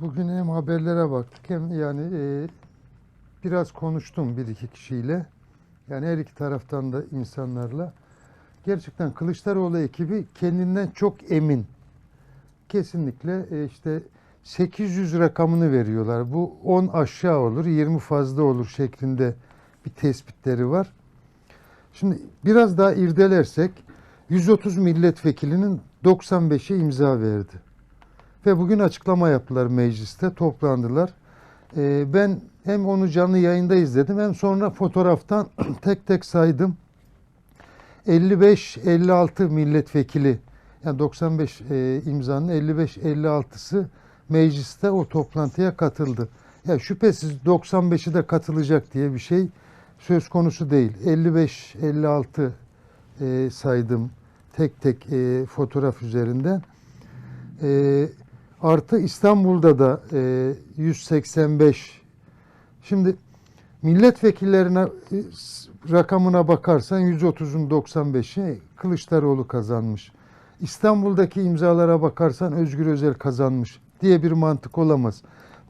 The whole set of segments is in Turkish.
Bugün hem haberlere baktık hem yani e, biraz konuştum bir iki kişiyle. Yani her iki taraftan da insanlarla. Gerçekten Kılıçdaroğlu ekibi kendinden çok emin. Kesinlikle e, işte 800 rakamını veriyorlar. Bu 10 aşağı olur, 20 fazla olur şeklinde bir tespitleri var. Şimdi biraz daha irdelersek 130 milletvekilinin 95'i imza verdi. Ve bugün açıklama yaptılar mecliste, toplandılar. Ee, ben hem onu canlı yayında izledim hem sonra fotoğraftan tek tek saydım. 55-56 milletvekili yani 95 e, imzanın 55-56'sı mecliste o toplantıya katıldı. Ya şüphesiz 95'i de katılacak diye bir şey söz konusu değil. 55-56 e, saydım tek tek e, fotoğraf üzerinden. Artı İstanbul'da da e, 185. Şimdi milletvekillerine e, rakamına bakarsan 130'un 95'i Kılıçdaroğlu kazanmış. İstanbul'daki imzalara bakarsan Özgür Özel kazanmış diye bir mantık olamaz.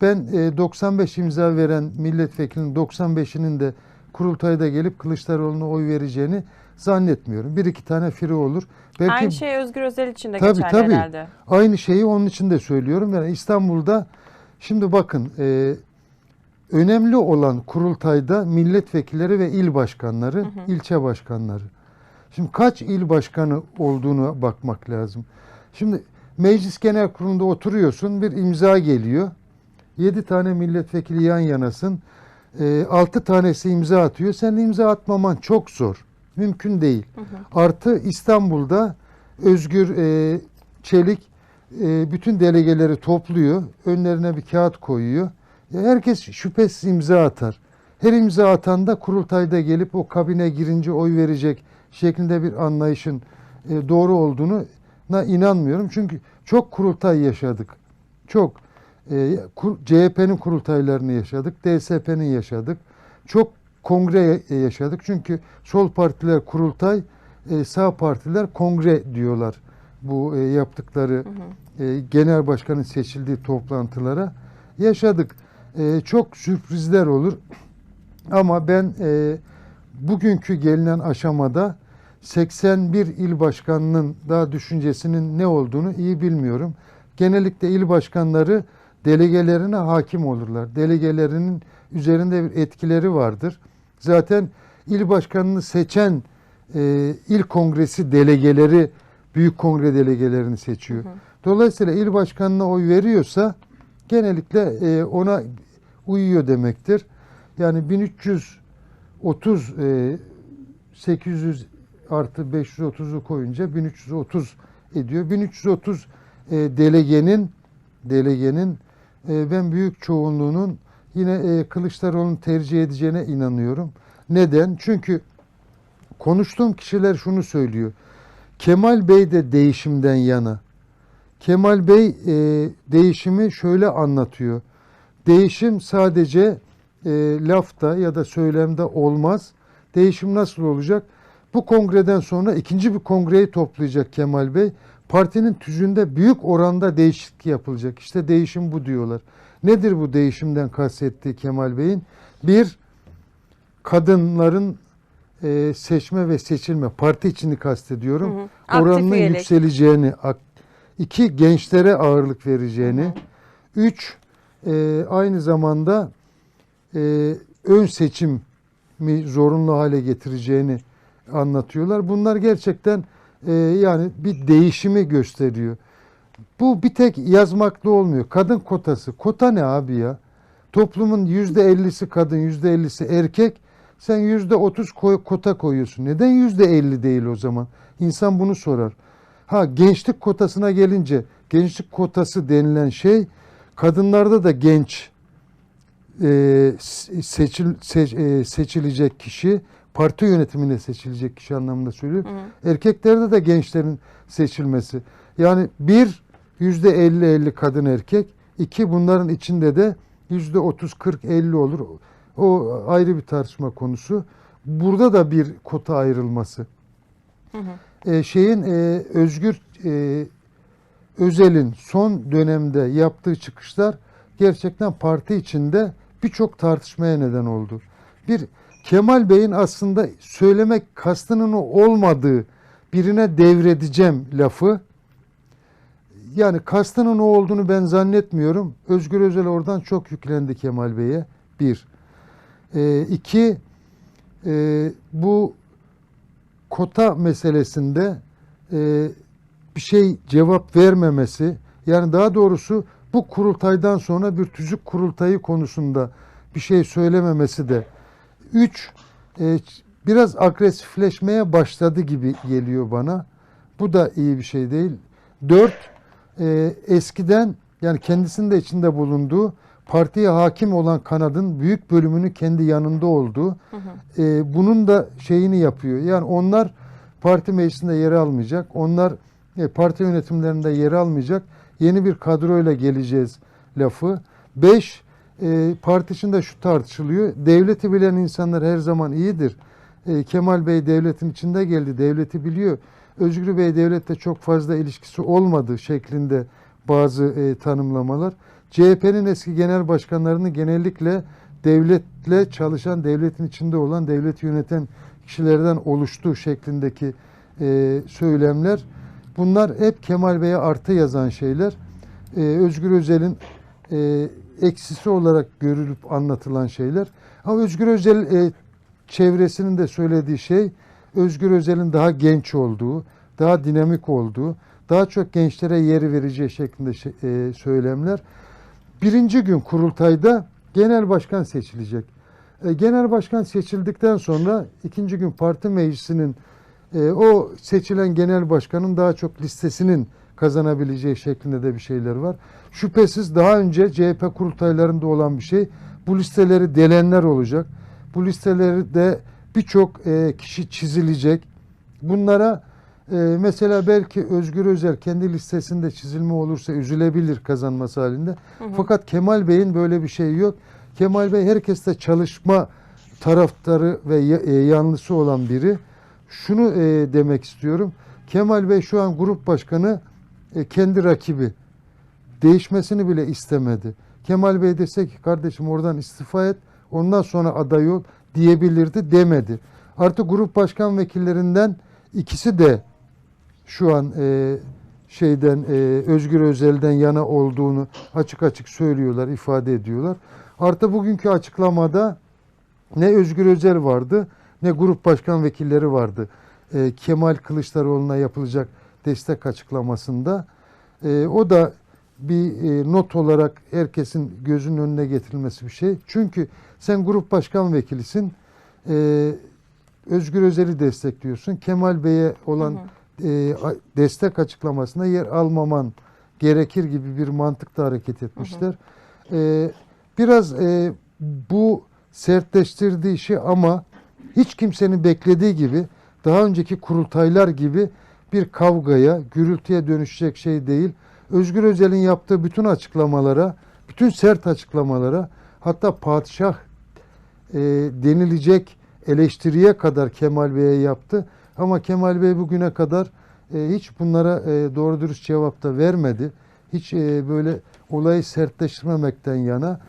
Ben e, 95 imza veren milletvekilinin 95'inin de kurultayda gelip Kılıçdaroğlu'na oy vereceğini zannetmiyorum. Bir iki tane firi olur. Belki Aynı şey Özgür Özel için de Tabii, geçerli tabii. herhalde. Aynı şeyi onun için de söylüyorum. Yani İstanbul'da şimdi bakın e, önemli olan kurultayda milletvekilleri ve il başkanları, ilçe başkanları. Şimdi kaç il başkanı olduğunu bakmak lazım. Şimdi meclis genel kurulunda oturuyorsun bir imza geliyor. Yedi tane milletvekili yan yanasın. E, altı tanesi imza atıyor. Sen imza atmaman çok zor. Mümkün değil. Artı İstanbul'da Özgür e, Çelik e, bütün delegeleri topluyor. Önlerine bir kağıt koyuyor. Herkes şüphesiz imza atar. Her imza atan da kurultayda gelip o kabine girince oy verecek şeklinde bir anlayışın e, doğru olduğunu na inanmıyorum. Çünkü çok kurultay yaşadık. Çok. E, kur- CHP'nin kurultaylarını yaşadık. DSP'nin yaşadık. Çok kongre yaşadık. Çünkü sol partiler kurultay, e, sağ partiler kongre diyorlar. Bu e, yaptıkları e, genel başkanın seçildiği toplantılara yaşadık. E, çok sürprizler olur. Ama ben e, bugünkü gelinen aşamada 81 il başkanının daha düşüncesinin ne olduğunu iyi bilmiyorum. Genellikle il başkanları delegelerine hakim olurlar. Delegelerinin üzerinde bir etkileri vardır. Zaten il başkanını seçen e, il kongresi delegeleri büyük kongre delegelerini seçiyor. Dolayısıyla il başkanına oy veriyorsa genellikle e, ona uyuyor demektir. Yani 1330 e, 800 artı 530'u koyunca 1330 ediyor. 1330 e, delegenin delegenin ben büyük çoğunluğunun yine e, Kılıçdaroğlu'nu tercih edeceğine inanıyorum. Neden? Çünkü konuştuğum kişiler şunu söylüyor. Kemal Bey de değişimden yana. Kemal Bey e, değişimi şöyle anlatıyor. Değişim sadece e, lafta ya da söylemde olmaz. Değişim nasıl olacak? Bu kongreden sonra ikinci bir kongreyi toplayacak Kemal Bey. Partinin tüzüğünde büyük oranda değişiklik yapılacak. İşte değişim bu diyorlar. Nedir bu değişimden kastettiği Kemal Bey'in? Bir, kadınların e, seçme ve seçilme, parti içini kastediyorum, Hı hı. Aktif oranının üyelik. yükseleceğini, ak- iki, gençlere ağırlık vereceğini, üç, e, aynı zamanda e, ön seçimi zorunlu hale getireceğini anlatıyorlar. Bunlar gerçekten e, yani bir değişimi gösteriyor. Bu bir tek yazmakla olmuyor. Kadın kotası. Kota ne abi ya? Toplumun yüzde ellisi kadın, yüzde ellisi erkek. Sen yüzde otuz kota koyuyorsun. Neden yüzde elli değil o zaman? İnsan bunu sorar. Ha gençlik kotasına gelince gençlik kotası denilen şey kadınlarda da genç e, seçil, seç- e, seçilecek kişi parti yönetimine seçilecek kişi anlamında söylüyor. Erkeklerde de gençlerin seçilmesi. Yani bir yüzde elli elli kadın erkek. iki bunların içinde de yüzde otuz kırk elli olur. O ayrı bir tartışma konusu. Burada da bir kota ayrılması. E, şeyin e, Özgür e, Özel'in son dönemde yaptığı çıkışlar gerçekten parti içinde birçok tartışmaya neden oldu. Bir Kemal Bey'in aslında söylemek kastının olmadığı birine devredeceğim lafı yani kastının o olduğunu ben zannetmiyorum. Özgür Özel oradan çok yüklendi Kemal Bey'e. Bir. E, iki, e, bu kota meselesinde e, bir şey cevap vermemesi, yani daha doğrusu bu kurultaydan sonra bir tüzük kurultayı konusunda bir şey söylememesi de. Üç, e, biraz agresifleşmeye başladı gibi geliyor bana. Bu da iyi bir şey değil. Dört, e, eskiden yani kendisinin de içinde bulunduğu partiye hakim olan kanadın büyük bölümünü kendi yanında olduğu e, bunun da şeyini yapıyor. Yani onlar parti meclisinde yer almayacak. Onlar e, parti yönetimlerinde yer almayacak. Yeni bir kadroyla geleceğiz lafı. Beş, e, parti içinde şu tartışılıyor. Devleti bilen insanlar her zaman iyidir. E, Kemal Bey devletin içinde geldi. Devleti biliyor. Özgür Bey devlette çok fazla ilişkisi olmadı şeklinde bazı e, tanımlamalar. CHP'nin eski genel başkanlarını genellikle devletle çalışan, devletin içinde olan, devleti yöneten kişilerden oluştu şeklindeki e, söylemler. Bunlar hep Kemal Bey'e artı yazan şeyler. E, Özgür Özel'in e, eksisi olarak görülüp anlatılan şeyler. Ama Özgür Özel e, çevresinin de söylediği şey Özgür Özel'in daha genç olduğu, daha dinamik olduğu, daha çok gençlere yer vereceği şeklinde şey- e, söylemler. Birinci gün kurultayda genel başkan seçilecek. E, genel başkan seçildikten sonra ikinci gün parti meclisinin e, o seçilen genel başkanın daha çok listesinin kazanabileceği şeklinde de bir şeyler var. Şüphesiz daha önce CHP kurultaylarında olan bir şey. Bu listeleri delenler olacak. Bu listeleri de birçok e, kişi çizilecek. Bunlara e, mesela belki Özgür Özel kendi listesinde çizilme olursa üzülebilir kazanması halinde. Fakat Kemal Bey'in böyle bir şey yok. Kemal Bey herkeste çalışma taraftarı ve e, yanlısı olan biri. Şunu e, demek istiyorum. Kemal Bey şu an grup başkanı e, kendi rakibi. Değişmesini bile istemedi. Kemal Bey dese ki kardeşim oradan istifa et ondan sonra aday ol diyebilirdi demedi. Artı grup başkan vekillerinden ikisi de şu an e, şeyden e, Özgür Özel'den yana olduğunu açık açık söylüyorlar, ifade ediyorlar. Artı bugünkü açıklamada ne Özgür Özel vardı ne grup başkan vekilleri vardı. E, Kemal Kılıçdaroğlu'na yapılacak destek açıklamasında. E, o da bir e, not olarak herkesin gözünün önüne getirilmesi bir şey. Çünkü sen grup başkan vekilisin. E, Özgür Özel'i destekliyorsun. Kemal Bey'e olan e, a- destek açıklamasına yer almaman gerekir gibi bir mantıkla hareket etmişler. E, biraz e, bu sertleştirdiği işi ama hiç kimsenin beklediği gibi daha önceki kurultaylar gibi bir kavgaya, gürültüye dönüşecek şey değil. Özgür Özel'in yaptığı bütün açıklamalara, bütün sert açıklamalara hatta padişah e, denilecek eleştiriye kadar Kemal Bey'e yaptı. Ama Kemal Bey bugüne kadar e, hiç bunlara e, doğru dürüst cevap da vermedi. Hiç e, böyle olayı sertleştirmemekten yana